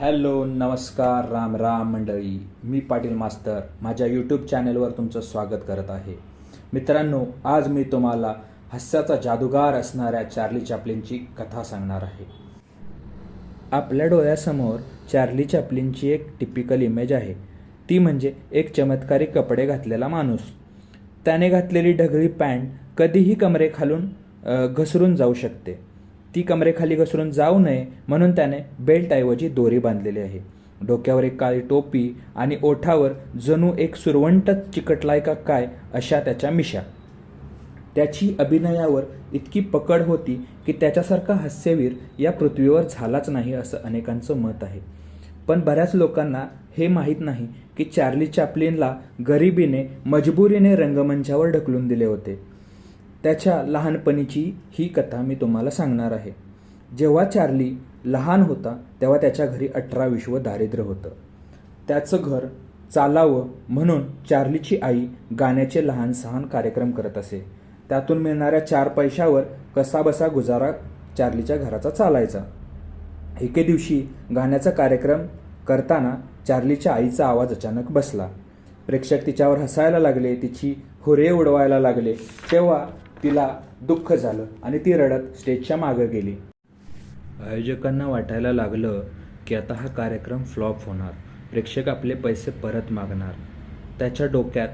Hello नमस्कार राम राम मंडळी. मी पाटील मास्तर. माझ्या यूट्यूब चॅनलवर तुमचं स्वागत करत आहे. मित्रांनो आज मी तुम्हाला हास्याचा जादूगार असणाऱ्या चार्ली चॅपलिनची कथा सांगणार आहे. आपल्या डोळ्यासमोर चार्ली चॅपलिनची एक टिपिकल इमेज आहे. ती म्हणजे एक चमत्कारी कपडे घातलेला माणूस. त्याने घातलेली ढगळी पॅन्ट कधीही कमरेखालून घसरून जाऊ शकते. ती कमरेखाली घसरून जाऊ नये म्हणून त्याने बेल्टऐवजी दोरी बांधलेली आहे. डोक्यावर एक काळी टोपी आणि ओठावर जणू एक सुरवंटच चिकटलाय का काय अशा त्याच्या मिशा. त्याची अभिनयावर इतकी पकड होती की त्याच्यासारखा हास्यवीर या पृथ्वीवर झालाच नाही असं अनेकांचं मत आहे. पण बऱ्याच लोकांना हे माहीत नाही की चार्ली चॅपलिनला गरिबीने मजबुरीने रंगमंचावर ढकलून दिले होते. त्याच्या लहानपणीची ही कथा मी तुम्हाला सांगणार आहे. जेव्हा चार्ली लहान होता तेव्हा त्याच्या घरी अठरा विश्व दारिद्र्य होतं. त्याचं घर चालावं म्हणून चार्लीची आई गाण्याचे लहान सहान कार्यक्रम करत असे. त्यातून मिळणाऱ्या चार पैशावर कसाबसा गुजारा चार्लीच्या घराचा चालायचा. एके दिवशी गाण्याचा कार्यक्रम करताना चार्लीच्या आईचा आवाज अचानक बसला. प्रेक्षक तिच्यावर हसायला लागले तिची हुरे उडवायला लागले. तेव्हा तिला दुःख झालं आणि ती रडत स्टेजच्या मागं गेली. आयोजकांना वाटायला लागलं की आता हा कार्यक्रम फ्लॉप होणार. प्रेक्षक आपले पैसे परत मागणार. त्याच्या डोक्यात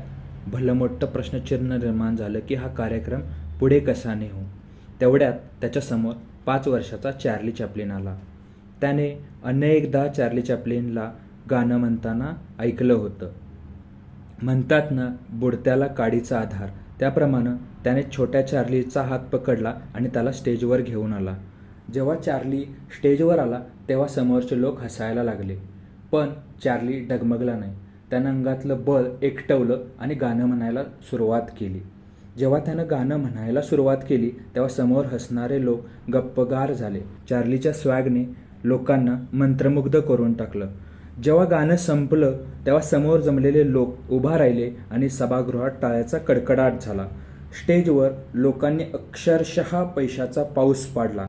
भलं मोठं प्रश्नचिन्ह निर्माण झालं की हा कार्यक्रम पुढे कसा नेऊ? तेवढ्यात त्याच्यासमोर पाच वर्षाचा चार्ली चॅपलिन आला. त्याने अनेकदा चार्ली चॅपलिनला गाणं म्हणताना ऐकलं होतं. म्हणतात ना बुडत्याला काडीचा आधार. त्याप्रमाणे त्याने छोट्या चार्लीचा हात पकडला आणि त्याला स्टेजवर घेऊन आला. जेव्हा चार्ली स्टेजवर आला तेव्हा समोरचे लोक हसायला लागले. पण चार्ली डगमगला नाही. त्यानं अंगातलं बळ एकटवलं आणि गाणं म्हणायला सुरुवात केली. जेव्हा त्यानं गाणं म्हणायला सुरुवात केली तेव्हा समोर हसणारे लोक गप्पगार झाले. चार्लीच्या स्वॅगने लोकांना मंत्रमुग्ध करून टाकलं. जेव्हा गाणं संपलं तेव्हा समोर जमलेले लोक उभा राहिले आणि सभागृहात टाळ्याचा कडकडाट झाला. स्टेजवर लोकांनी अक्षरशः पैशाचा पाऊस पाडला.